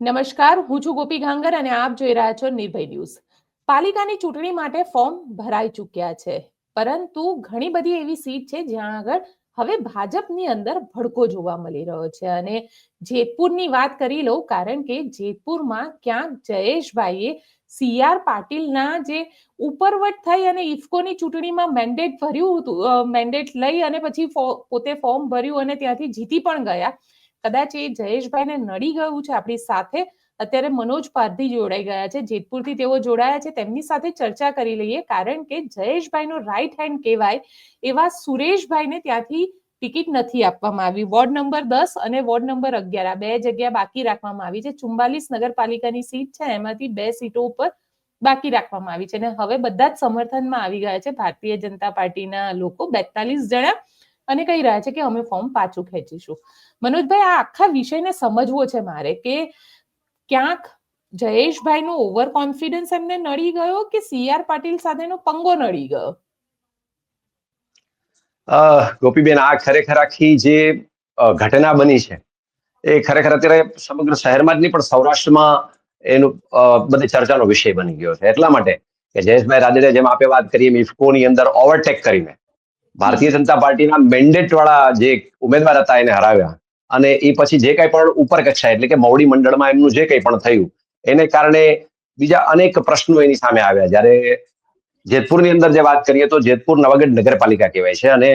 નમસ્કાર, હું છું ગોપી ગાંગર અને આપ જોઈ રહ્યા છો નિર્ભય ન્યૂઝ. પાલિકાની ચૂંટણી માટે ફોર્મ ભરાઈ ચૂક્યા છે. પરંતુ ઘણી બધી એવી સીટ છે જ્યાં આગળ હવે ભાજપની અંદર ભડકો જોવા મળી રહ્યો છે. અને જેતપુરની વાત કરી લઉં, કારણ કે જેતપુરમાં ક્યાંક જયેશભાઈએ સીઆર પાટીલના જે ઉપરવટ થઈ અને ઇફકોની ચૂંટણીમાં મેન્ડેટ ભર્યું હતું મેન્ડેટ લઈ અને પછી પોતે ફોર્મ ભર્યું અને ત્યાંથી જીતી પણ ગયા. કદાચ એ જયેશભાઈને નડી ગયું છે આપણી સાથે, અત્યારે મનોજ પારધી જોડાઈ ગયા છે. જેતપુરથી તેઓ જોડાયા છે. તેમની સાથે ચર્ચા કરી લઈએ, કારણ કે જયેશભાઈનો રાઈટ હેન્ડ કહેવાય એવા સુરેશભાઈને ત્યાંથી ટિકિટ નથી આપવામાં આવી. વોર્ડ નંબર દસ અને વોર્ડ નંબર અગિયાર, આ બે જગ્યા બાકી રાખવામાં આવી છે. ચુમ્બાલીસ નગરપાલિકાની સીટ છે. એમાંથી બે સીટો ઉપર બાકી રાખવામાં આવી છે. અને હવે બધા જ સમર્થનમાં આવી ગયા છે. ભારતીય જનતા પાર્ટીના લોકો બેતાલીસ જણા અને કહી રહ્યા છે કે અમે ફોર્મ પાછું ખેંચીશું. મનોજભાઈ, આ આખા વિષયને સમજવો છે મારે કે ક્યાંક જયેશભાઈનો ઓવર કોન્ફિડન્સ એમને નડી ગયો કે સીઆર પાટીલ સાથેનો પંગો નડી ગયો? ગોપીબેન, આ ખરેખર આખી જે ઘટના બની છે, એ ખરેખર અત્યારે સમગ્ર શહેરમાં જ નહીં, પણ સૌરાષ્ટ્રમાં એનું બધી ચર્ચાનો વિષય બની ગયો છે. એટલા માટે કે જયેશભાઈ રાદડિયા જેમ આપણે વાત કરીએ ઇફકોની અંદર ઓવરટેક કરીને ભારતીય જનતા પાર્ટીના મેન્ડેટ વાળા જે ઉમેદવાર હતા એને હરાવ્યા. અને એ પછી જે કંઈ પણ ઉપર કક્ષા એટલે કે મૌડી મંડળમાં એમનું જે કંઈ પણ થયું, એને કારણે બીજા અનેક પ્રશ્નો એની સામે આવ્યા. જ્યારે જેતપુરની અંદર જે વાત કરીએ તો જેતપુર નવાગઢ નગરપાલિકા કહેવાય છે અને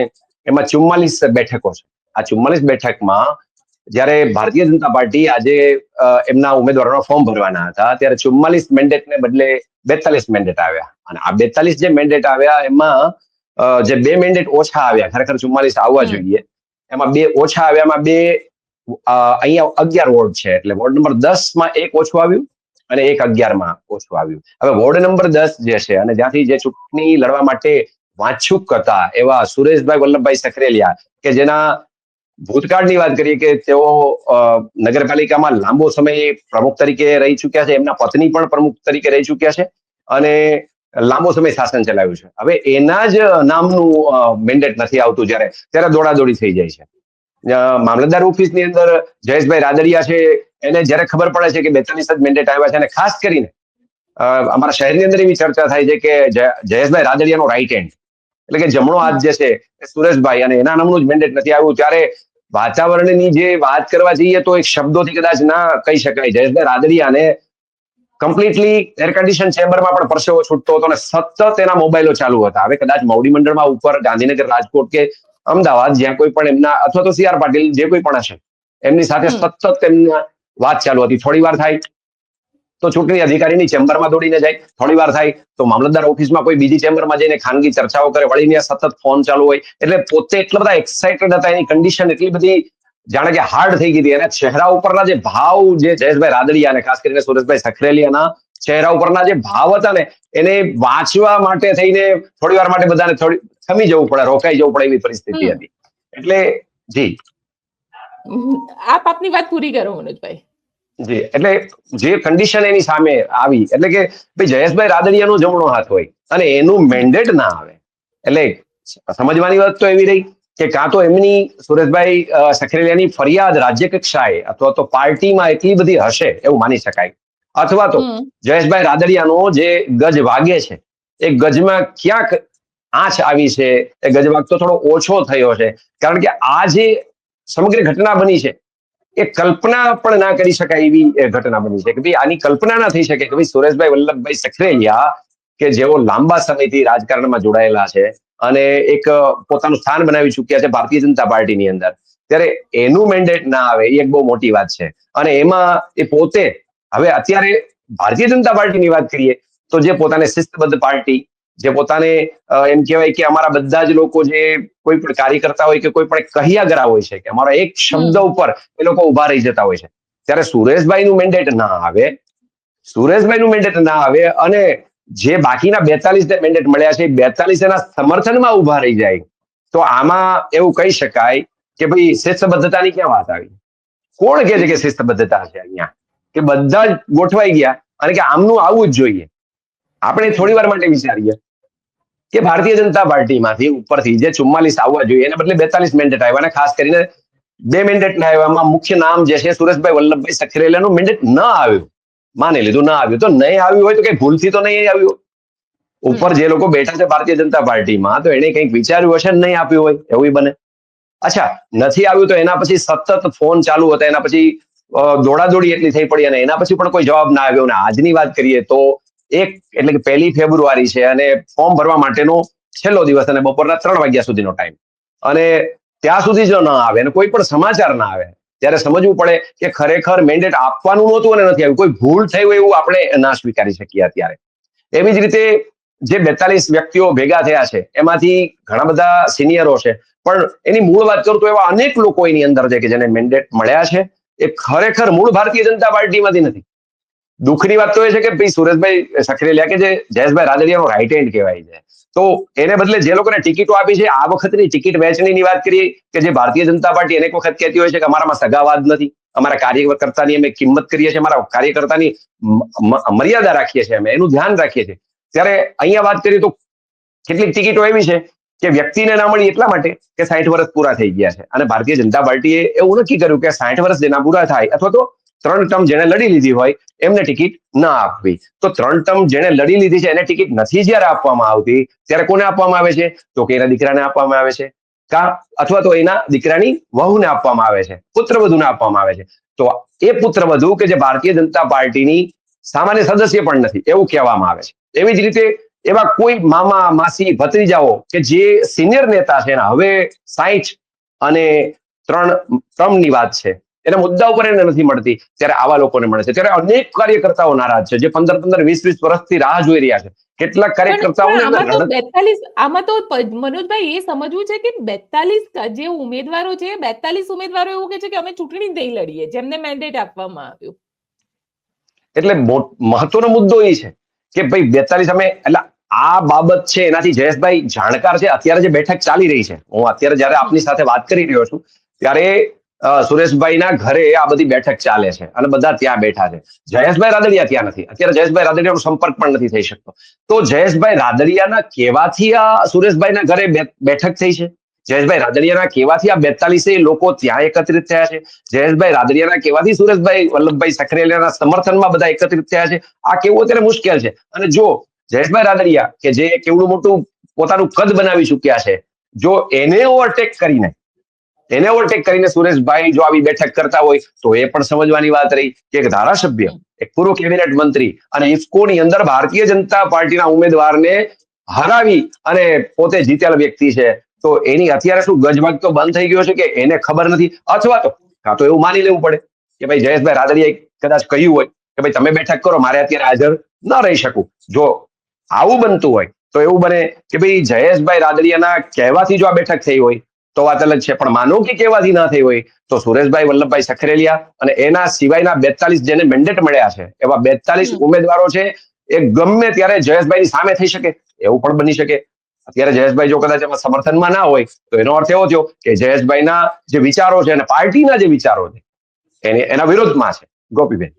એમાં ચુમ્માલીસ બેઠકો છે. આ ચુમ્માલીસ બેઠકમાં જ્યારે ભારતીય જનતા પાર્ટી આજે એમના ઉમેદવારોનો ફોર્મ ભરવાના હતા, ત્યારે ચુમ્માલીસ મેન્ડેટને બદલે બેતાલીસ મેન્ડેટ આવ્યા. અને આ બેતાલીસ જે મેન્ડેટ આવ્યા, એમાં જે બે મેન્ડેટ ઓછા આવ્યા ખરેખર ચુમ્માલીસ આવવા જોઈએ. એમાં બે ઓછા આવ્યામાં બે અહીંયા અગિયાર વોર્ડ છે. એટલે વોર્ડ નંબર દસમાં એક ઓછું આવ્યું અને એક અગિયારમાં ઓછું આવ્યું. હવે વોર્ડ નંબર દસ જે છે અને જ્યાંથી જે ચૂંટણી લડવા માટે વાંચુક હતા એવા સુરેશભાઈ વલ્લભભાઈ સખરેલિયા કે જેના ભૂતકાળની વાત કરીએ કે તેઓ નગરપાલિકામાં લાંબો સમય પ્રમુખ તરીકે રહી ચુક્યા છે. એમના પત્ની પણ પ્રમુખ તરીકે રહી ચુક્યા છે. અને લાંબો સમય શાસન ચલાવ્યું છે. હવે એના જ નામનું મેન્ડેટ નથી આવતું જ્યારે, ત્યારે દોડાદોડી થઈ જાય છે. મામલતદાર ઓફિસની અંદર જયેશભાઈ રાદડિયા છે, એને જ્યારે ખબર પડે છે કે બેતાલીસ જ મેન્ડેટ આવ્યા છે અને ખાસ કરીને અમારા શહેરની અંદર એવી ચર્ચા થાય છે કે જયેશભાઈ રાદડિયાનો રાઈટ હેન્ડ એટલે કે જમણો હાથ જે છે એ સુરેશભાઈ અને એના નામનું જ મેન્ડેટ નથી આવ્યું. ત્યારે વાતાવરણની જે વાત કરવા જઈએ તો એક શબ્દોથી કદાચ ના કહી શકાય. જયેશભાઈ રાદડિયાને કમ્પ્લીટલી એર કન્ડિશન ચેમ્બરમાં પણ પરસેવો છૂટતો હતો અને સતત એના મોબાઈલો ચાલુ હતા. હવે કદાચ મોવડી મંડળમાં ઉપર ગાંધીનગર રાજકોટ કે અમદાવાદ જ્યાં કોઈ પણ એમના અથવા તો સી આર પાટીલ જે કોઈ પણ હશે એમની સાથે સતત તેમના વાત ચાલુ હતી. થોડી વાર થાય તો ચૂંટણી અધિકારીની ચેમ્બરમાં દોડીને જાય. થોડી વાર થાય તો મામલતદાર ઓફિસમાં કોઈ બીજી ચેમ્બરમાં જઈને ખાનગી ચર્ચાઓ કરે. વળીને સતત ફોન ચાલુ હોય. એટલે પોતે એટલા બધા એક્સાઇટેડ હતા. એની કન્ડિશન એટલી બધી જાણે કે હાર્ડ થઈ ગઈ હતી. અને ચહેરા ઉપરના જે ભાવ જે જયેશભાઈ રાદડિયા અને ખાસ કરીને સુરેશભાઈ સખરેલિયાના ચહેરા ઉપરના જે ભાવ હતા ને એને વાંચવા માટે થઈને થોડી વાર માટે બધાને થોડી થમી જવું પડે રોકાઈ જવું પડે એવી પરિસ્થિતિ હતી. એટલે જી. આપ આપની વાત પૂરી કરો મનોજભાઈ. જી એટલે જે કન્ડિશન એની સામે આવી એટલે કે ભાઈ જયેશભાઈ રાદડિયાનો જમણો હાથ હોય અને એનું મેન્ડેટ ના આવે. એટલે સમજવાની વાત તો એવી રહી કે કાં તો એમની સુરેશભાઈ સખરેલિયાની ફરિયાદ રાજ્ય કક્ષાએ અથવા તો પાર્ટીમાં એટલી બધી હશે એવું માની શકાય. અથવા તો જયેશભાઈ રાદડિયાનો જે ગજ વાગે છે એ ગજમાં ક્યાંક આંચ આવી છે એ ગજ વાગતો થોડો ઓછો થયો છે. કારણ કે આ જે સમગ્ર ઘટના બની છે એ કલ્પના પણ ના કરી શકાય એવી ઘટના બની છે કે ભાઈ આની કલ્પના ના થઈ શકે કે ભાઈ સુરેશભાઈ વલ્લભભાઈ સખરેલિયા કે જેઓ લાંબા સમયથી રાજકારણમાં જોડાયેલા છે અને એક પોતાનું સ્થાન બનાવી ચૂક્યા છે ભારતીય જનતા પાર્ટીની અંદર. ત્યારે એનું મેન્ડેટ ના આવે એ એક બહુ મોટી વાત છે. અને એમાં એ પોતે હવે અત્યારે ભારતીય જનતા પાર્ટીની વાત કરીએ તો જે પોતાને શિસ્તબદ્ધ પાર્ટી જે પોતાને એમ કહેવાય કે અમારા બધા જ લોકો જે કોઈ પણ કાર્યકર્તા હોય કે કોઈ પણ કહિયાગરા હોય છે કે અમારા એક શબ્દ ઉપર એ લોકો ઊભા રહી જતા હોય છે. ત્યારે સુરેશભાઈનું મેન્ડેટ ના આવે સુરેશભાઈનું મેન્ડેટ ના આવે અને જે બાકીના બેતાલીસ મેન્ડેટ મળ્યા છે બેતાલીસ એના સમર્થનમાં ઊભા રહી જાય. તો આમાં એવું કહી શકાય કે ભાઈ શિસ્તબદ્ધતાની ક્યાં વાત આવી? કોણ કે છે કે શિસ્તબદ્ધતા છે અહીંયા? કે બધા જ ગોઠવાઈ ગયા અને કે આમનું આવવું જ જોઈએ. આપણે થોડી વાર માટે વિચારીએ કે ભારતીય જનતા પાર્ટીમાંથી ઉપરથી જે ચુમ્માલીસ આવવા જોઈએ, એને બદલે બેતાલીસ મેન્ડેટ આવ્યા અને ખાસ કરીને બે મેન્ડેટ ના આવ્યા મુખ્ય નામ જે છે સુરેશભાઈ વલ્લભભાઈ સખરેલાનું મેન્ડેટ ન આવ્યું. માની લીધું ના આવ્યું તો નહીં આવ્યું હોય તો કઈ ભૂલથી તો નહીં આવ્યું ઉપર જે લોકો બેઠા છે ભારતીય જનતા પાર્ટીમાં તો એને કંઈક વિચાર્યું હશે નહીં આપ્યું હોય એવું બને. અચ્છા નથી આવ્યું તો એના પછી સતત ફોન ચાલુ હતા એના પછી દોડાદોડી એટલી થઈ પડી અને એના પછી પણ કોઈ જવાબ ના આવ્યો. અને આજની વાત કરીએ તો એક એટલે કે પહેલી ફેબ્રુઆરી છે અને ફોર્મ ભરવા માટેનો છેલ્લો દિવસ અને બપોરના ત્રણ વાગ્યા સુધીનો ટાઈમ અને ત્યાં સુધી જો ના આવે અને કોઈ પણ સમાચાર ના આવે. ત્યારે સમજવું પડે કે ખરેખર મેન્ડેટ આપવાનું નહોતું અને નથી આવ્યું. કોઈ ભૂલ થઈ હોય એવું આપણે ના સ્વીકારી શકીએ અત્યારે. એવી જ રીતે જે બેતાલીસ વ્યક્તિઓ ભેગા થયા છે, એમાંથી ઘણા બધા સિનિયરો છે. પણ એની મૂળ વાત કરું તો એવા અનેક લોકો એની અંદર છે કે જેને મેન્ડેટ મળ્યા છે. એ ખરેખર મૂળ ભારતીય જનતા પાર્ટીમાંથી નથી. દુઃખની વાત તો એ છે કે ભાઈ સુરેશભાઈ સખરેલિયા કે જે જયેશભાઈ રાદડિયાનો રાઈટ હેન્ડ કહેવાય છે. તો એને બદલે જે લોકોને ટિકિટો આપી છે, આ વખતની ટિકિટ વહેંચણીની વાત કરીએ કે જે ભારતીય જનતા પાર્ટી અનેક વખત કહેતી હોય છે કે અમારામાં સગાવાદ નથી, અમારા કાર્યકર્તાની અમે કિંમત કરીએ છીએ, અમારા કાર્યકર્તાની મર્યાદા રાખીએ છીએ અમે, એનું ધ્યાન રાખીએ છીએ. ત્યારે અહીંયા વાત કરીએ તો કેટલીક ટિકિટો એવી છે કે વ્યક્તિને ના મળી એટલા માટે કે સાઠ વર્ષ પૂરા થઈ ગયા છે. અને ભારતીય જનતા પાર્ટીએ એવું નક્કી કર્યું કે સાઠ વર્ષ જેના પૂરા થાય અથવા તો ત્રણ ટર્મ જેને લડી લીધી હોય, એમને ટિકિટ ના આપવી. તો ત્રણ ટર્મ જેને લડી લીધી છે, એને ટિકિટ નથી જ્યારે આપવામાં આવતી. ત્યારે કોને આપવામાં આવે છે? તો કે એના દીકરાને આપવામાં આવે છે. કા? અથવા તો એના દીકરાની વહુને આપવામાં આવે છે. પુત્રવધુને આપવામાં આવે છે. તો એ પુત્રવધુ કે જે ભારતીય જનતા પાર્ટીની સામાન્ય સદસ્ય પણ નથી, એવું કહેવામાં આવે છે. એવી જ રીતે એવા કોઈ મામા, માસી, ભત્રીજાઓ કે જે સિનિયર નેતા છે, એના હવે સાહીઠ અને ત્રણ ટર્મની વાત છે. એને મુદ્દા ઉપર એને નથી મળતી. ત્યારે આવા લોકોને મળે છે. ત્યારે અનેક કાર્યકર્તાઓ નારાજ છે જે પંદર પંદર વીસ વીસ વર્ષથી રાહ જોઈ રહ્યા છે. કેટલાક અંદર બેતાલીસ આમાં તો મનોજભાઈ એ સમજવું છે કે બેતાલીસ જે ઉમેદવારો છે બેતાલીસ ઉમેદવારો એવું કે છે કે અમે ચૂંટણી નહીં લડીએ જેમને મેન્ડેટ આપવામાં આવ્યું. એટલે મહત્વનો મુદ્દો એ છે કે ભાઈ બેતાલીસ અમે એટલે આ બાબત છે એનાથી જયેશભાઈ જાણકાર છે. અત્યારે જે બેઠક ચાલી રહી છે હું અત્યારે જયારે આપની સાથે વાત કરી રહ્યો છું ત્યારે સુરેશભાઈના ઘરે આ બધી બેઠક ચાલે છે અને બધા ત્યાં બેઠા છે. જયેશભાઈ રાદડિયા ત્યાં નથી. અત્યારે જયેશભાઈ રાદડિયાનો સંપર્ક પણ નથી થઈ શકતો. તો જયેશભાઈ રાદડિયાના કેવાથી આ સુરેશભાઈના ઘરે બેઠક થઈ છે? જયેશભાઈ રાદડિયાના કેવાથી આ બેતાલીસે લોકો ત્યાં એકત્રિત થયા છે? જયેશભાઈ રાદડિયાના કેવાથી સુરેશભાઈ વલ્લભભાઈ સખરેલિયાના સમર્થનમાં બધા એકત્રિત થયા છે? આ કેવું અત્યારે મુશ્કેલ છે? અને જો જયેશભાઈ રાદડિયા, કે જે કેવડું મોટું પોતાનું કદ બનાવી ચૂક્યા છે, જો એને ઓવરટેક કરીને એને ઓવરટેક કરીને સુરેશભાઈ જો આવી બેઠક કરતા હોય, તો એ પણ સમજવાની વાત રહી કે એક ધારાસભ્ય, એક પૂર્વ કેબિનેટ મંત્રી અને ઇફકોની અંદર ભારતીય જનતા પાર્ટીના ઉમેદવારને હરાવી અને પોતે જીતેલ વ્યક્તિ છે, તો એની અત્યારે શું ગજબગ તો બંધ થઈ ગયો છે કે એને ખબર નથી? અથવા તો, કાં તો એવું માની લેવું પડે કે ભાઈ જયેશભાઈ રાદડિયાએ કદાચ કહ્યું હોય કે ભાઈ તમે બેઠક કરો, મારે અત્યારે હાજર ન રહી શકું. જો આવું બનતું હોય, તો એવું બને કે ભાઈ જયેશભાઈ રાદડિયાના કહેવાથી જો આ બેઠક થઈ હોય તો વાત અલગ છે. પણ માનો કે કહેવાથી ના થઈ હોય તો સુરેશભાઈ વલ્લભભાઈ સખરેલિયા અને એના સિવાયના બેતાલીસ જેને મેન્ડેટ મળ્યા છે એવા બેતાલીસ ઉમેદવારો છે એ ગમે ત્યારે જયેશભાઈની સામે થઈ શકે એવું પણ બની શકે. અત્યારે જયેશભાઈ જો કદાચ એમાં સમર્થનમાં ના હોય તો એનો અર્થ એવો થયો કે જયેશભાઈના જે વિચારો છે અને પાર્ટીના જે વિચારો છે એને એના વિરોધમાં છે. ગોપીબેન.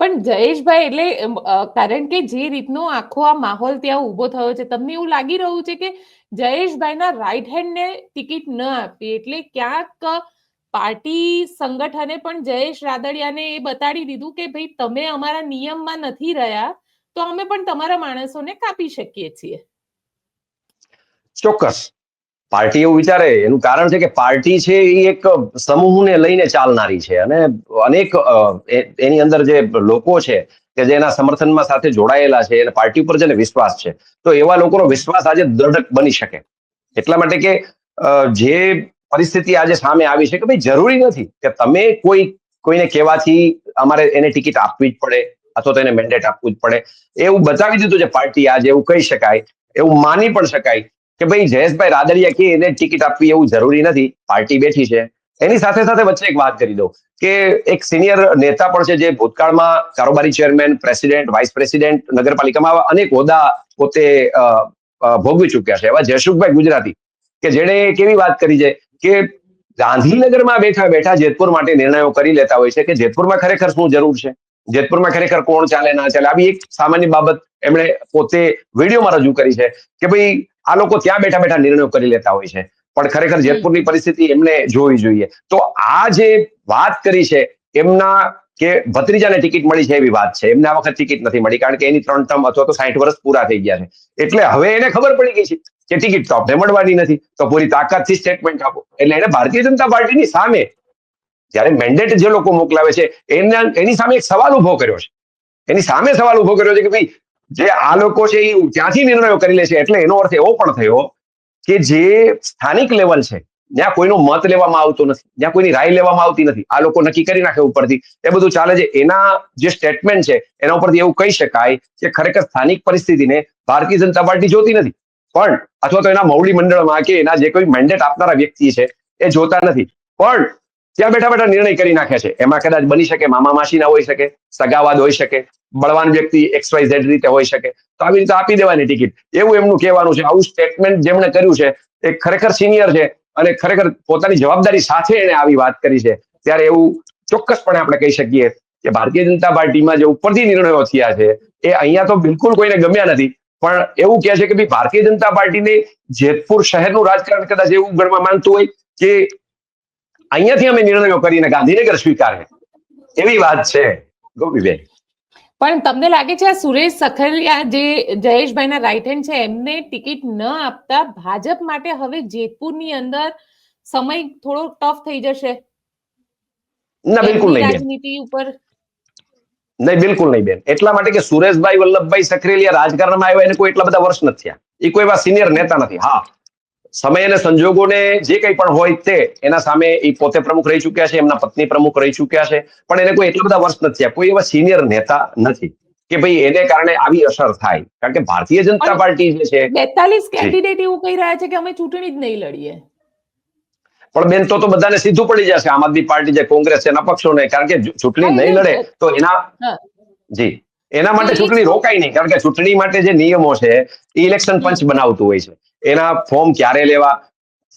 પણ જયેશભાઈ એટલે કારણ કે જે રીતનો આખો આ માહોલ ત્યાં ઊભો થયો છે તમને એવું લાગી રહ્યું છે કે જયેશભાઈના રાઈટ હેન્ડને ટિકિટ ન આપી. એટલે ક્યાંક પાર્ટી સંગઠને પણ જયેશ રાદડિયાને એ બતાડી દીધું કે ભાઈ, તમે અમારા નિયમમાં નથી રહ્યા, તો અમે પણ તમારા માણસોને કાપી શકીએ છીએ. ચોક્કસ. પાર્ટી એવું વિચારે, એનું કારણ છે કે પાર્ટી છે એ એક સમૂહને લઈને ચાલનારી છે અને અનેક એની અંદર જે લોકો છે કે જે એના સમર્થનમાં સાથે જોડાયેલા છે અને પાર્ટી ઉપર જેને વિશ્વાસ છે. તો એવા લોકોનો વિશ્વાસ આજે દૃઢ બની શકે. એટલા માટે કે જે પરિસ્થિતિ આજે સામે આવી છે કે ભાઈ જરૂરી નથી કે તમે કોઈ, કોઈને કહેવાથી અમારે એને ટિકિટ આપવી જ પડે અથવા તો એને મેન્ડેટ આપવું જ પડે. એવું બતાવી દીધું છે પાર્ટી આજે, એવું કહી શકાય, એવું માની પણ શકાય કે ભાઈ જયેશભાઈ રાદડિયા કે એને ટિકિટ આપવી એવું જરૂરી નથી. પાર્ટી બેઠી છે. એની સાથે સાથે વચ્ચે એક વાત કરી દઉં કે એક સિનિયર નેતા પણ છે જે ભૂતકાળમાં કારોબારી ચેરમેન પ્રેસિડેન્ટ વાઇસ પ્રેસિડેન્ટ નગરપાલિકામાં આવા અનેક હોદ્દા પોતે ભોગવી ચૂક્યા છે. એવા જયસુખભાઈ ગુજરાતી કે જેણે કેવી વાત કરી છે કે ગાંધીનગરમાં બેઠા બેઠા જેતપુર માટે નિર્ણયો કરી લેતા હોય છે કે જેતપુરમાં ખરેખર શું જરૂર છે? જેતપુરમાં ખરેખર કોણ ચાલે, ના ચાલે? આવી એક સામાન્ય બાબત એમણે પોતે વિડીયોમાં રજૂ કરી છે કે ભાઈ આ લોકો ત્યાં બેઠા બેઠા નિર્ણયો કરી લેતા હોય છે. પણ ખરેખર જેતપુરની પરિસ્થિતિ એમને જોવી જોઈએ. તો આ જે વાત કરી છે એમના કે ભત્રીજાને ટિકિટ મળી છે એવી વાત છે. એમને આ વખત ટિકિટ નથી મળી કારણ કે એની ત્રણ ટર્મ અથવા તો સાઠ વર્ષ પૂરા થઈ ગયા છે. એટલે હવે એને ખબર પડી ગઈ છે કે ટિકિટ તો આપણે મળવાની નથી. તો પૂરી તાકાતથી સ્ટેટમેન્ટ આપો. એટલે એને ભારતીય જનતા પાર્ટીની સામે જ્યારે મેન્ડેટ જે લોકો મોકલાવે છે એના એની સામે એક સવાલ ઊભો કર્યો છે. એની સામે સવાલ ઊભો કર્યો છે કે ભાઈ જે આ લોકો છે એ ત્યાંથી નિર્ણયો કરી લે છે. એટલે એનો અર્થ એવો પણ થયો કે જે સ્થાનિક લેવલ છે, જ્યાં કોઈનો મત લેવામાં આવતો નથી, જ્યાં કોઈની રાય લેવામાં આવતી નથી, આ લોકો નક્કી કરી નાખે ઉપરથી. એ બધું ચાલે છે. એના જે સ્ટેટમેન્ટ છે, એના ઉપરથી એવું કહી શકાય કે ખરેખર સ્થાનિક પરિસ્થિતિને ભારતીય જનતા પાર્ટી જોતી નથી. પણ, અથવા તો એના મૌડી મંડળમાં કે એના જે કોઈ મેન્ડેટ આપનારા વ્યક્તિ છે, એ જોતા નથી. પણ, ત્યાં બેઠા બેઠા નિર્ણય કરી નાખે છે. એમાં કદાચ બની શકે, મામા માસીના હોઈ શકે, સગાવાદ હોઈ શકે બળવાન વ્યક્તિ એક્સ વાય ઝેડ રીતે હોઈ શકે. તો આવી રીતે આપી દેવાની ટિકિટ. એવું એમનું કહેવાનું છે. આવું સ્ટેટમેન્ટ જેમણે કર્યું છે, એ ખરેખર સિનિયર છે અને ખરેખર પોતાની જવાબદારી સાથે એને આવી વાત કરી છે. ત્યારે એવું ચોક્કસપણે આપણે કહી શકીએ કે ભારતીય જનતા પાર્ટીમાં જે ઉપરથી નિર્ણયો થયા છે, એ અહીંયા તો બિલકુલ કોઈને ગમ્યા નથી. પણ એવું કહે છે કે ભાઈ ભારતીય જનતા પાર્ટીને જેતપુર શહેરનું રાજકારણ કદાચ એવું ગણવા માંગતું હોય કે અહીંયાથી અમે નિર્ણયો કરીને ગાંધીનગર સ્વીકારે. એવી વાત છે. ગોપીબેન. પણ તમને લાગે છે આ સુરેશ સખલિયા જે જયેશભાઈના રાઈટ હેન્ડ છે એમને ટિકિટ ન આપતા ભાજપ માટે હવે જેતપુરની અંદર સમય થોડો ટફ થઈ જશે? ના બિલકુલ નહીં રાજનીતિ ઉપર? નહીં બિલકુલ નહીં બેન. એટલા માટે કે સુરેશભાઈ વલ્લભભાઈ સખરેલિયા રાજકારણમાં આવ્યા એને કોઈ એટલા બધા વર્ષ નથી થયા. એ કોઈ એવા સિનિયર નેતા નથી. હા. સમય અને સંજોગોને જે કંઈ પણ હોય તે એના સામે એ પોતે પ્રમુખ રહી ચુક્યા છે એમના પત્ની પ્રમુખ રહી ચુક્યા છે. પણ એને કોઈ એટલા બધા વર્ષ નથી થયા કોઈ એવા સિનિયર નેતા નથી કે ભાઈ એને કારણે આવી અસર થાય. કારણ કે ભારતીય જનતા પાર્ટી જે છે બેતાલીસ કેન્ડિડેટ એવું કહી રહ્યા છે કે અમે ચૂંટણી જ નહીં લડીએ. પણ બેન તો તો બધાને સીધું પડી જશે. આમ આદમી પાર્ટી જે કોંગ્રેસ છે એના પક્ષોને. કારણ કે ચૂંટણી નહીં લડે તો એના જી. એના માટે ચૂંટણી રોકાય નહીં. કારણ કે ચૂંટણી માટે જે નિયમો છે એ ઇલેક્શન પંચ બનાવતું હોય છે. એના ફોર્મ ક્યારે લેવા?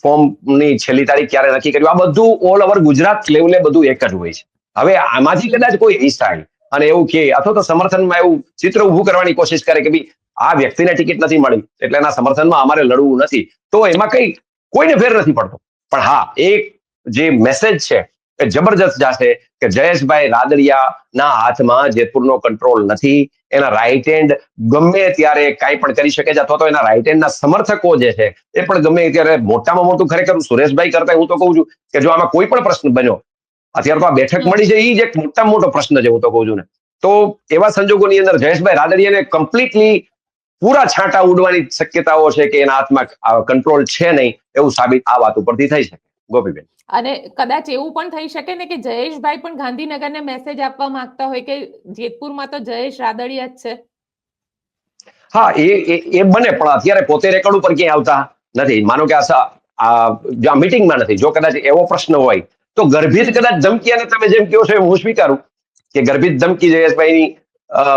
ફોર્મની છેલ્લી તારીખ ક્યારે નક્કી કર્યું? આ બધું ઓલ ઓવર ગુજરાત લેવલે બધું એક જ હોય છે. હવે આમાંથી કદાચ કોઈ ઈચ્છાય અને એવું કે, અથવા તો સમર્થનમાં એવું ચિત્ર ઊભું કરવાની કોશિશ કરે કે ભાઈ આ વ્યક્તિને ટિકિટ નથી મળી, એટલે એના સમર્થનમાં અમારે લડવું નથી, તો એમાં કઈ કોઈને ફેર નથી પડતો. પણ હા, એક જે મેસેજ છે એ જબરજસ્ત જાશે કે જયેશભાઈ રાદડિયા ના હાથમાં જેતપુરનો કંટ્રોલ નથી. એના રાઈટ હેન્ડ ગમે ત્યારે કાંઈ પણ કરી શકે છે અથવા તો એના રાઈટ હેન્ડના સમર્થકો જે છે, એ પણ ગમે ત્યારે મોટામાં મોટું ખરેખર સુરેશભાઈ કરતા હું તો કહું છું કે જો આમાં કોઈ પણ પ્રશ્ન બન્યો, અત્યારે તો આ બેઠક મળી છે એ જ એક મોટામાં મોટો પ્રશ્ન છે હું તો કહું છું ને. તો એવા સંજોગોની અંદર જયેશભાઈ રાદડિયાને કમ્પ્લીટલી પૂરા છાંટા ઉડવાની શક્યતાઓ છે કે એના હાથમાં કંટ્રોલ છે નહીં એવું સાબિત આ વાત ઉપરથી થઈ શકે. ગોપીબેન. અને કદાચ એવું પણ થઈ શકે ને કે જયેશભાઈ પણ ગાંધીનગરને મેસેજ આપવા માંગતા હોય કે જેતપુરમાં તો જયેશ રાદડિયા જ છે. હા એ એ બને પણ અત્યારે પોતે રેકોર્ડ ઉપર ક્યાંય આવતા નથી. માનો કે આ મીટિંગમાં નથી. જો કદાચ એવો પ્રશ્ન હોય તો ગર્ભિત કદાચ ધમકી અને તમે જેમ કહો છો હું સ્વીકારું કે ગર્ભિત ધમકી જયેશભાઈની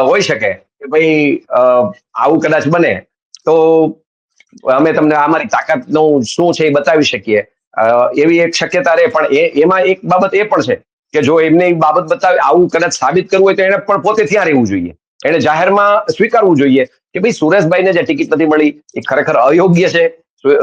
હોઈ શકે કે ભાઈ આવું કદાચ બને તો અમે તમને અમારી તાકાતનું શું છે એ બતાવી શકીએ. એવી એક શક્યતા રહે. પણ એ, એમાં એક બાબત એ પણ છે કે જો એમને બાબત બતાવે, આવું કદાચ સાબિત કરવું હોય તો એને પણ પોતે ત્યાં રહેવું જોઈએ. એને જાહેરમાં સ્વીકારવું જોઈએ કે ભાઈ સુરેશભાઈને જે ટિકિટ નથી મળી, એ ખરેખર અયોગ્ય છે.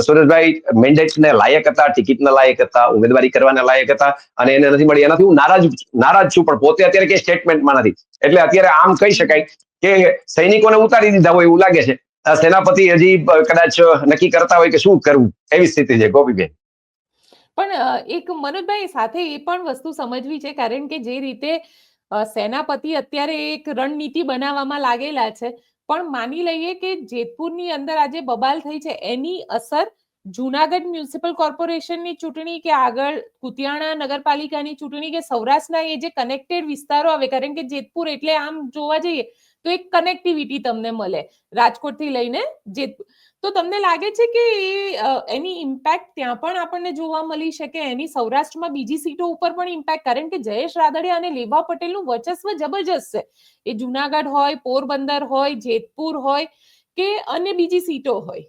સુરેશભાઈ મેન્ડેટને લાયક હતા, ટિકિટના લાયક હતા, ઉમેદવારી કરવાને લાયક હતા અને એને નથી મળી. એનાથી હું નારાજ નારાજ છું, પણ પોતે અત્યારે કઈ સ્ટેટમેન્ટમાં નથી. એટલે અત્યારે આમ કહી શકાય કે સૈનિકોને ઉતારી દીધા હોય એવું લાગે છે. સેનાપતિ હજી કદાચ નક્કી કરતા હોય કે શું કરવું એવી સ્થિતિ છે ગોપીબેન? પણ એક મનોજભાઈ સાથે એ પણ વસ્તુ સમજવી છે. કારણ કે જે રીતે સેનાપતિ અત્યારે એક રણનીતિ બનાવવામાં લાગેલા છે. પણ માની લઈએ કે જેતપુરની અંદર આજે બબાલ થઈ છે. એની અસર જુનાગઢ મ્યુનિસિપલ કોર્પોરેશનની ચૂંટણી કે આગળ કુતિયાણા નગરપાલિકાની ચૂંટણી કે સૌરાષ્ટ્રના એ જે કનેક્ટેડ વિસ્તારો આવે, કારણ કે જેતપુર એટલે આમ જોવા જઈએ તો એક કનેક્ટિવિટી તમને મળે. રાજકોટથી લઈને જેતપુર તો તમને લાગે છે કે એની ઇમ્પેક્ટ ત્યાં પણ આપણને જોવા મળી શકે? એની સૌરાષ્ટ્રમાં બીજી સીટો ઉપર પણ ઇમ્પેક્ટ કારણ કે જયેશ રાદડિયા અને લેવા પટેલનું વર્ચસ્વ જબરજસ્ત છે. એ જુનાગઢ હોય, પોરબંદર હોય, જેતપુર હોય કે અન્ય બીજી સીટો હોય?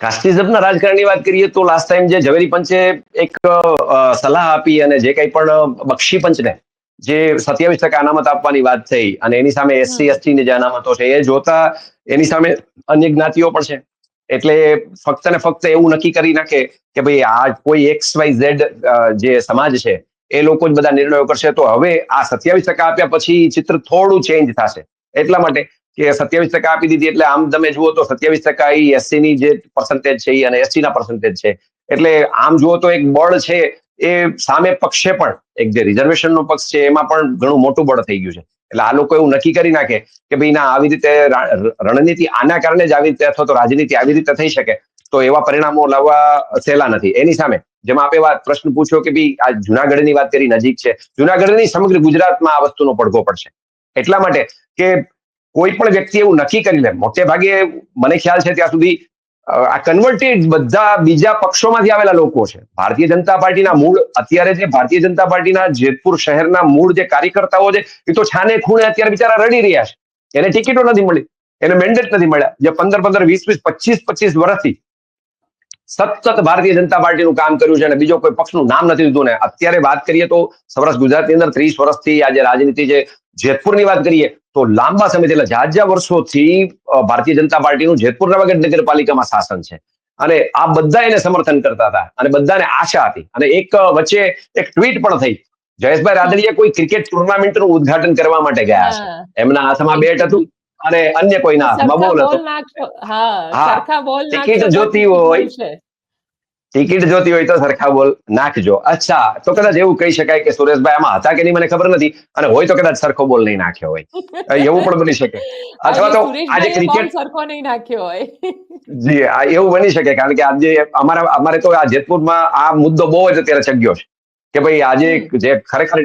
કાસ્ટિઝમના રાજકારણની વાત કરીએ તો લાસ્ટ ટાઈમ જે ઝવેરી પંચે એક સલાહ આપી અને જે કંઈ પણ બક્ષી પંચને જે સત્યાવીસ ટકા અનામત આપવાની વાત થઈ અને એની સામે એસસી એસટી ની જે અનામતો છે એ જોતા એની સામે અન્ય જ્ઞાતિઓ પણ છે. એટલે ફક્ત ને ફક્ત એવું નક્કી કરી નાખે કે ભાઈ આ કોઈ એક્સ વાય ઝેડ જે સમાજ છે એ લોકો જ બધા નિર્ણયો કરશે. તો હવે આ સત્યાવીસ ટકા આપ્યા પછી ચિત્ર થોડું ચેન્જ થશે. એટલા માટે કે સત્યાવીસ ટકા આપી દીધી એટલે આમ તમે જુઓ તો સત્યાવીસ ટકા એ એસસી ની જે પર્સન્ટેજ છે એ અને એસસી ના પર્સન્ટેજ છે. એટલે આમ જુઓ તો એક બળ છે એ સામે પક્ષે પણ એક જે રિઝર્વેશન નો પક્ષ છે, એમાં પણ ઘણું મોટું બળ થઈ ગયું છે. એટલે આ લોકો એવું નક્કી કરી નાખે કે ભાઈ ના, આવી રીતે રણનીતિ આના કારણે જ આવી રીતે અથવા તો રાજનીતિ આવી રીતે થઈ શકે, તો એવા પરિણામો લાવવા સહેલા નથી. એની સામે જેમ આપે વાત, પ્રશ્ન પૂછ્યો કે ભાઈ આ જુનાગઢની વાત કરી નજીક છે. જુનાગઢની સમગ્ર ગુજરાતમાં આ વસ્તુનો પડઘો પડશે. એટલા માટે કે કોઈ પણ વ્યક્તિ એવું નક્કી કરી લે. મોટે ભાગે મને ખ્યાલ છે ત્યાં સુધી આ કન્વર્ટેડ બધા બીજા પક્ષોમાંથી આવેલા લોકો છે. ભારતીય જનતા પાર્ટીના મૂળ, અત્યારે જે ભારતીય જનતા પાર્ટીના જેતપુર શહેરના મૂળ જે કાર્યકર્તાઓ છે, એ તો છાને ખૂણે અત્યારે બિચારા રડી રહ્યા છે. એને ટિકિટો નથી મળી, એને મેન્ડેટ નથી મળ્યા. જે પંદર પંદર, વીસ વીસ, પચીસ પચીસ વર્ષથી સતત ભારતીય જનતા પાર્ટીનું કામ કર્યું છે અને બીજો કોઈ પક્ષનું નામ નથી લીધું ને અત્યારે વાત કરીએ તો સૌરાષ્ટ્ર ગુજરાતની અંદર ત્રીસ વર્ષથી આજે રાજનીતિ છે જેતપુરની વાત કરીએ તો લાંબા સમયથી એટલે જાજા વર્ષોથી ભારતીય જનતા પાર્ટીનું જેતપુર નવાગઢ નગરપાલિકામાં શાસન છે. અને આ બધા એને સમર્થન કરતા હતા અને બધાને આશા હતી. અને એક વચ્ચે એક ટ્વીટ પણ થઈ. જયેશભાઈ રાદડિયા કોઈ ક્રિકેટ ટુર્નામેન્ટનું ઉદ્ઘાટન કરવા માટે ગયા છે. એમના હાથમાં બેટ હતું. અને અન્ય કોઈના હાથમાં. બોલ હતો હા હા. સરખા બોલ ટિકિટ જોતી હોય. ટિકિટ જોતી હોય તો સરખા બોલ નાખજો. અચ્છા તો કદાચ એવું કહી શકાય કે સુરેશભાઈ આમાં હતા કે નહીં મને ખબર નથી. અને હોય તો કદાચ સરખો બોલ નહીં નાખ્યો હોય. એવું પણ બની શકે. અથવા તો આજે ક્રિકેટ સરખો નહીં નાખ્યો હોય. જી આ એવું બની શકે. કારણ કે આજે અમારા અમારે તો આ જેતપુરમાં આ મુદ્દો બહુ જ અત્યારે ચગ્યો છે. કે ભાઈ આજે જે ખરેખર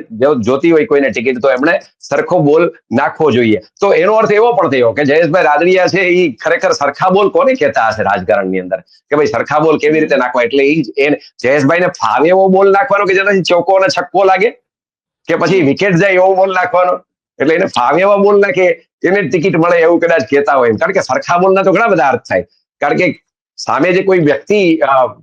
જોતી હોય કોઈને ટિકિટ તો એમણે સરખો બોલ નાખવો જોઈએ. તો એનો અર્થ એવો પણ થયો કે જયેશભાઈ રાદડિયા છે એ ખરેખર સરખા બોલ કોને કહેતા હશે રાજકારણની અંદર? કે ભાઈ સરખા બોલ કેવી રીતે નાખવા? એટલે એ જયેશભાઈને ફાવે એવો બોલ નાખવાનો કે જેનાથી ચોકો અને છક્કો લાગે? કે પછી વિકેટ જાય એવો બોલ નાખવાનો? એટલે એને ફાવે એવા બોલ નાખે એને ટિકિટ મળે એવું કદાચ કહેતા હોય કારણ કે સરખા બોલના તો ઘણા બધા અર્થ થાય. કારણ કે સામે જે કોઈ વ્યક્તિ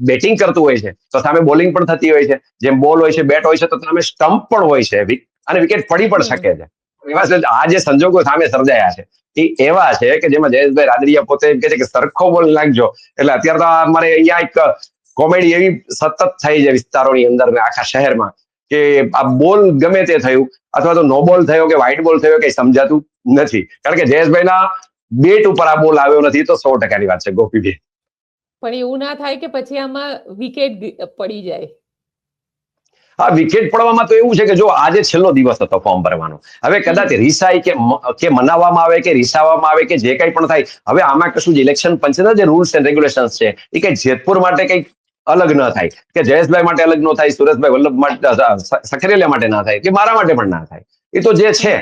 બેટિંગ કરતું હોય છે, તો સામે બોલિંગ પણ થતી હોય છે. જેમ બોલ હોય છે, બેટ હોય છે, તો સામે સ્ટમ્પ પણ હોય છે. અને વિકેટ પડી પણ શકે છે. એવા આ જે સંજોગો સામે સર્જાયા છે એ એવા છે કે જેમાં જયેશભાઈ રાદડિયા પોતે એમ કે છે કે સરખો બોલ નાખજો. એટલે અત્યારે તો અમારે અહીંયા એક કોમેડી એવી સતત થઈ છે વિસ્તારોની અંદર ને આખા શહેરમાં કે આ બોલ ગમે તે થયું, અથવા તો નો બોલ થયો કે વ્હાઇટ બોલ થયો, કઈ સમજાતું નથી. કારણ કે જયેશભાઈના બેટ ઉપર આ બોલ આવ્યો નથી, તો સો ટકાની વાત છે, ગોપીભાઈ. પણ એવું ના થાય કે પછી આમાં વિકેટ પડી જાય. હા વિકેટ પડવામાં તો એવું છે કે જો આજે છેલ્લો દિવસ હતો ફોર્મ ભરવાનો. હવે કદાચ રિસાય કે કે મનાવવામાં આવે કે રિસાવવામાં આવે કે જે કંઈ પણ થાય હવે આમાં કશું જ ઇલેક્શન પંચના જે રૂલ્સ એન્ડ રેગ્યુલેશન્સ છે એ કઈ જેતપુર માટે કંઈક અલગ ન થાય કે જયેશભાઈ માટે અલગ ન થાય સુરેશભાઈ વલ્લભ માટે સખરેલિયા માટે ના થાય કે મારા માટે પણ ના થાય. એ તો જે છે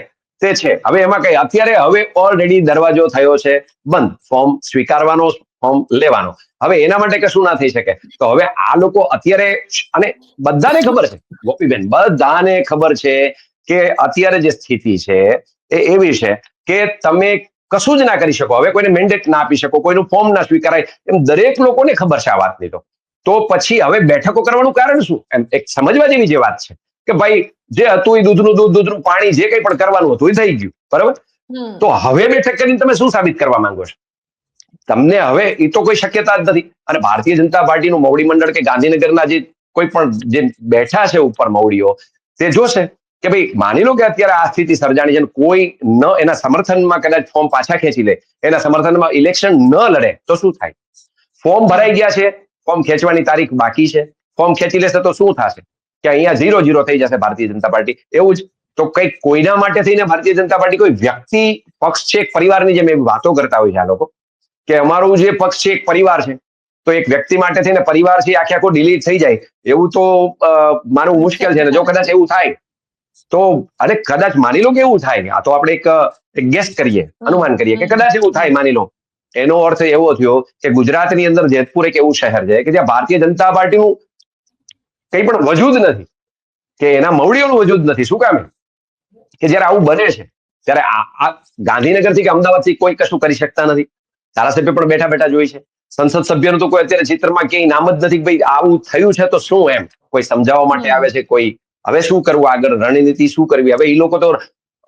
તે છે. હવે એમાં કઈ અત્યારે હવે ઓલરેડી દરવાજો થયો છે બંધ. ફોર્મ સ્વીકારવાનો ફોર્મ લેવાનો. હવે એના માટે કશું ના થઈ શકે. તો હવે આ લોકો અત્યારે અને બધાને ખબર છે ગોપીબેન બધાને ખબર છે કે અત્યારે જે સ્થિતિ છે એ એવી છે કે તમે કશું જ ના કરી શકો. હવે કોઈને મેન્ડેટ ના આપી શકો કોઈનું ફોર્મ ના સ્વીકારાય એમ દરેક લોકોને ખબર છે આ વાતની તો. તો પછી હવે બેઠકો કરવાનું કારણ શું? એમ એક સમજવા જેવી જે વાત છે કે ભાઈ જે હતું એ દૂધનું દૂધ દૂધનું પાણી જે કંઈ પણ કરવાનું હતું એ થઈ ગયું. બરાબર? તો હવે બેઠક કરીને તમે શું સાબિત કરવા માંગો છો? તમને હવે એ તો કોઈ શક્યતા જ નથી. અને ભારતીય જનતા પાર્ટીનું મવડી મંડળ કે ગાંધીનગરના જે કોઈ પણ જે બેઠા છે ઉપર મવડીઓ, તે જોશે કે ભાઈ માની લો કે અત્યારે આ સ્થિતિ સર્જાણી છે કોઈ ન એના સમર્થનમાં કદાચ ફોર્મ પાછા ખેંચી લે, એના સમર્થનમાં ઇલેક્શન ન લડે, તો શું થાય? ફોર્મ ભરાઈ ગયા છે, ફોર્મ ખેંચવાની તારીખ બાકી છે, ફોર્મ ખેંચી લેશે તો શું થશે? કે અહીંયા ઝીરો ઝીરો થઈ જશે ભારતીય જનતા પાર્ટી, એવું જ. તો કઈ કોઈના માટે થઈને ભારતીય જનતા પાર્ટી કોઈ વ્યક્તિ, પક્ષ છે પરિવારની જેમ એવી વાતો કરતા હોય છે આ લોકો. કે અમારું જે પક્ષ છે, એક પરિવાર છે. તો એક વ્યક્તિ માટે થઈને પરિવાર છે આખે આખો ડિલીટ થઈ જાય. એવું તો માનવું મુશ્કેલ છે. ને જો કદાચ એવું થાય, તો અરે કદાચ માની લો કે એવું થાય. આ તો આપણે એક ગેસ કરીએ, અનુમાન કરીએ કે કદાચ એવું થાય, માની લો. એનો અર્થ એવો થયો કે ગુજરાતની અંદર જેતપુર એક એવું શહેર છે કે જ્યાં ભારતીય જનતા પાર્ટીનું કંઈ પણ વજૂદ નથી. કે એના મવડીઓનું વજૂદ નથી. શું કામ? કે જ્યારે આવું બને છે, ત્યારે આ ગાંધીનગરથી કે અમદાવાદથી કોઈ કશું કરી શકતા નથી. ધારાસભ્ય પણ બેઠા બેઠા જોઈ છે. સંસદ સભ્યનું તો કોઈ અત્યારે ચિત્રમાં ક્યાંય નામ જ નથી ભાઈ આવું થયું છે તો શું એમ? કોઈ સમજાવવા માટે આવે છે? કોઈ હવે શું કરવું આગળ? રણનીતિ શું કરવી? હવે એ લોકો તો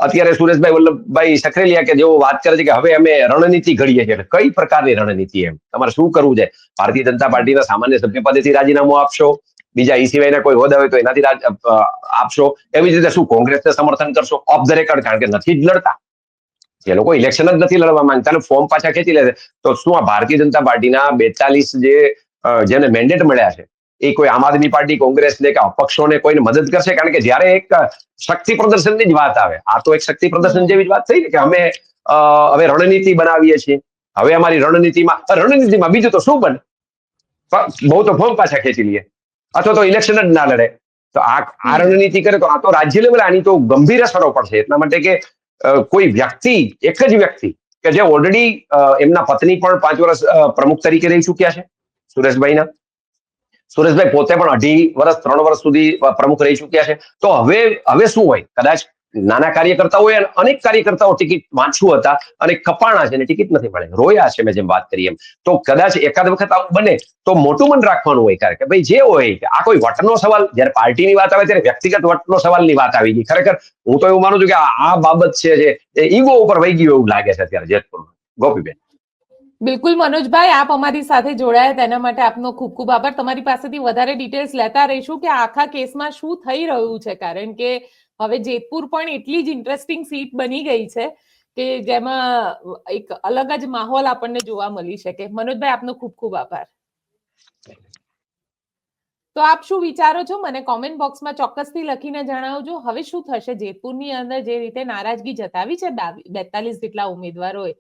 અત્યારે સુરેશભાઈ વલ્લભભાઈ સખરેલિયા કે જેઓ વાત કરે છે કે હવે અમે રણનીતિ ઘડીએ છીએ. કઈ પ્રકારની રણનીતિ એમ? તમારે શું કરવું છે? ભારતીય જનતા પાર્ટીના સામાન્ય સભ્ય પદેથી રાજીનામું આપશો? બીજા ઈ સિવાયના કોઈ હોદ્દા હોય તો એનાથી આપશો? એવી જ રીતે શું કોંગ્રેસને સમર્થન કરશો? ઓફ ધ રેકર્ડ કારણ કે નથી જ લડતા. જે લોકો ઇલેક્શન જ નથી લડવા માંગતા અને ફોર્મ પાછા ખેંચી લે છે. તો શું આ ભારતીય જનતા પાર્ટીના બેતાલીસ જે જેને મેન્ડેટ મળ્યા છે એ કોઈ આમ આદમી પાર્ટી કોંગ્રેસને કે અપક્ષોને કોઈને મદદ કરશે? કારણ કે જ્યારે એક શક્તિ પ્રદર્શનની જ વાત આવે આ તો એક શક્તિ પ્રદર્શન જેવી જ વાત થઈ ને કે અમે હવે રણનીતિ બનાવીએ છીએ. હવે અમારી રણનીતિમાં રણનીતિમાં બીજું તો શું બને? બહુ તો ફોર્મ પાછા ખેંચી લઈએ. અથવા તો ઇલેક્શન જ ના લડે. તો આ આ રણનીતિ કરે તો આ તો રાજ્ય લેવલે આની તો ગંભીર અસરો પડશે. એટલા માટે કે કોઈ વ્યક્તિ, એક જ વ્યક્તિ કે જે ઓલરેડી એમના પત્ની પણ પાંચ વર્ષ પ્રમુખ તરીકે રહી ચૂક્યા છે, સુરેશભાઈના. સુરેશભાઈ પોતે પણ અઢી વર્ષ, ત્રણ વર્ષ સુધી પ્રમુખ રહી ચૂક્યા છે. તો હવે હવે શું હોય? કદાચ નાના કાર્યકર્તાઓ અને અનેક કાર્યકર્તાઓ ટિકિટ વાંચવું હતા અને કપાણા છે અને ટિકિટ નથી મળે. રોયા છે મેં જેમ વાત કરી એમ. તો કદાચ એકાદ વખત આવું બને તો મોટું મન રાખવાનું હોય કારણ કે ભાઈ જે હોય કે આ કોઈ વટનો સવાલ, જ્યારે પાર્ટીની વાત આવે ત્યારે વ્યક્તિગત વટનો સવાલની વાત આવી ગઈ. ખરેખર હું તો એવું માનું છું કે આ આ બાબત છે જે ઈગો ઉપર વહી ગયું એવું લાગે છે અત્યારે જેતપુરમાં ગોપીબેન. બિલકુલ મનોજભાઈ, આપ અમારી સાથે જોડાયા તેના માટે આપનો ખૂબ ખૂબ આભાર. તમારી પાસેથી વધારે ડિટેલ્સ લેતા રહીશું કે આખા કેસમાં શું થઈ રહ્યું છે. કારણ કે હવે જેતપુર પણ એટલી જ ઇન્ટરેસ્ટિંગ સીટ બની ગઈ છે કે જેમાં એક અલગ જ માહોલ આપણને જોવા મળી શકે. મનોજભાઈ, આપનો ખૂબ ખૂબ આભાર. તો આપ શું વિચારો છો? મને કોમેન્ટ બોક્સમાં ચોક્કસથી લખીને જણાવજો. હવે શું થશે? જેતપુરની અંદર જે રીતે નારાજગી જતાવી છે બેતાલીસ જેટલા ઉમેદવારોએ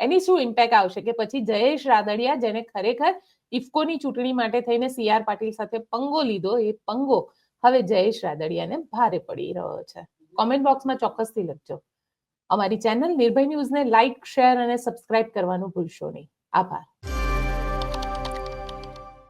એની શું ઇમ્પેક્ટ આવશે કે પછી જયેશ રાદડિયા, જેને ખરેખર ઇફકોની ચૂંટણી માટે થઈને સી આર પાટીલ સાથે પંગો લીધો, એ પંગો હવે જયેશ રાદડિયાને ભારે પડી રહ્યો છે. કોમેન્ટ બોક્સમાં ચોક્કસથી લખજો. અમારી ચેનલ નિર્ભય ન્યૂઝને લાઇક શેર અને સબસ્ક્રાઇબ કરવાનું ભૂલશો નહીં. આભાર.